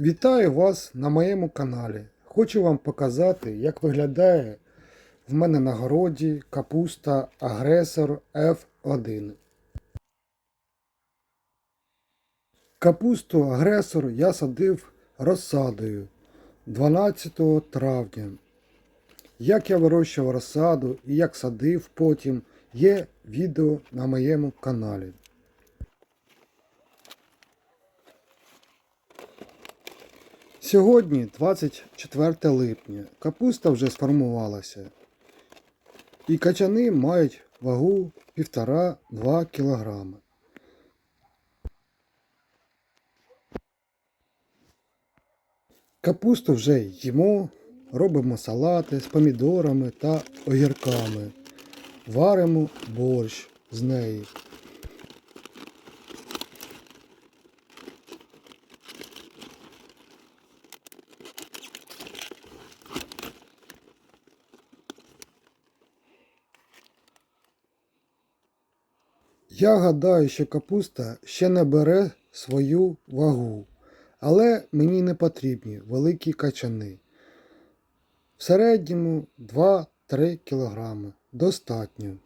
Вітаю вас на моєму каналі. Хочу вам показати, як виглядає в мене на городі капуста агресор F1. Капусту агресор я садив розсадою 12 травня. Як я вирощував розсаду і як садив потім, є відео на моєму каналі. Сьогодні 24 липня. Капуста вже сформувалася. І качани мають вагу 1,5-2 кг. Капусту вже їмо, робимо салати з помідорами та огірками. Варимо борщ з неї. Я гадаю, що капуста ще не бере свою вагу, але мені не потрібні великі качани. В середньому 2-3 кг достатньо.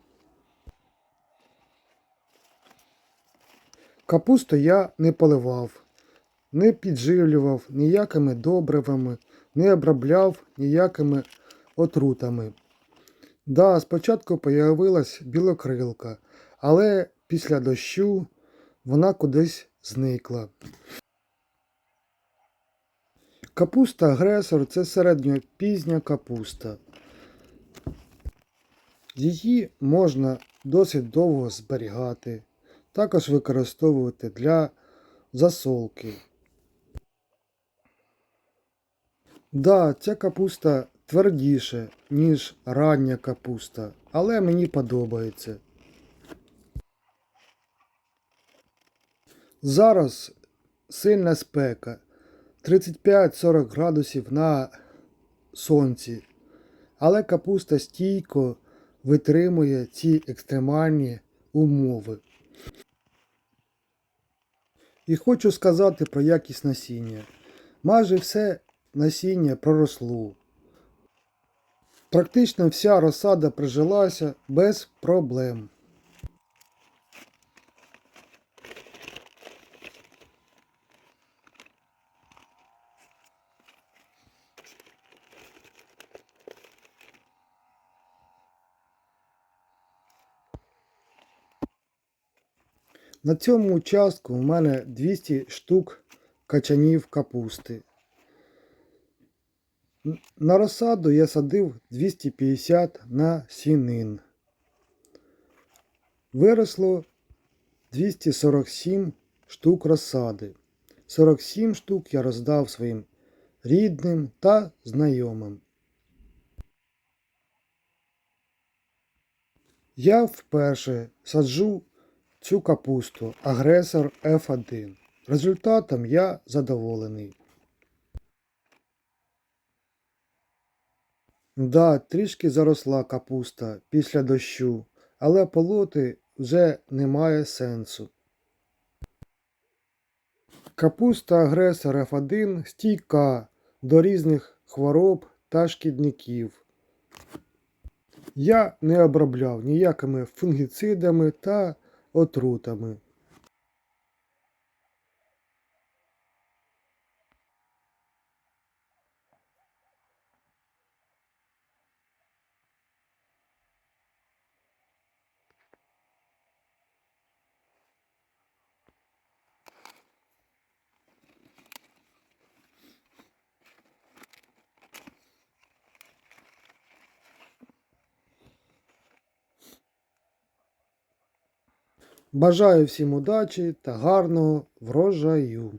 Капусту я не поливав, не підживлював ніякими добривами, не обробляв ніякими отрутами. Да, спочатку появилась білокрилка, але після дощу вона кудись зникла. Капуста агресор це середньопізня капуста. Її можна досить довго зберігати, також використовувати для засолки. Да, ця капуста твердіше, ніж рання капуста, але мені подобається. Зараз сильна спека 35-40 градусів на сонці, але капуста стійко витримує ці екстремальні умови. І хочу сказати про якість насіння. Майже все насіння проросло. Практично вся розсада прижилася без проблем. На цьому участку у мене 200 штук качанів капусти. На розсаду я садив 250 на сінин. Виросло 247 штук розсади. 47 штук я роздав своїм рідним та знайомим. Я вперше саджу цю капусту агресор F1. Результатом я задоволений. Да, трішки заросла капуста після дощу, але полоти вже немає сенсу. Капуста агресор F1 стійка до різних хвороб та шкідників. Я не обробляв ніякими фунгіцидами та отрутами. Бажаю всім удачі та гарного врожаю!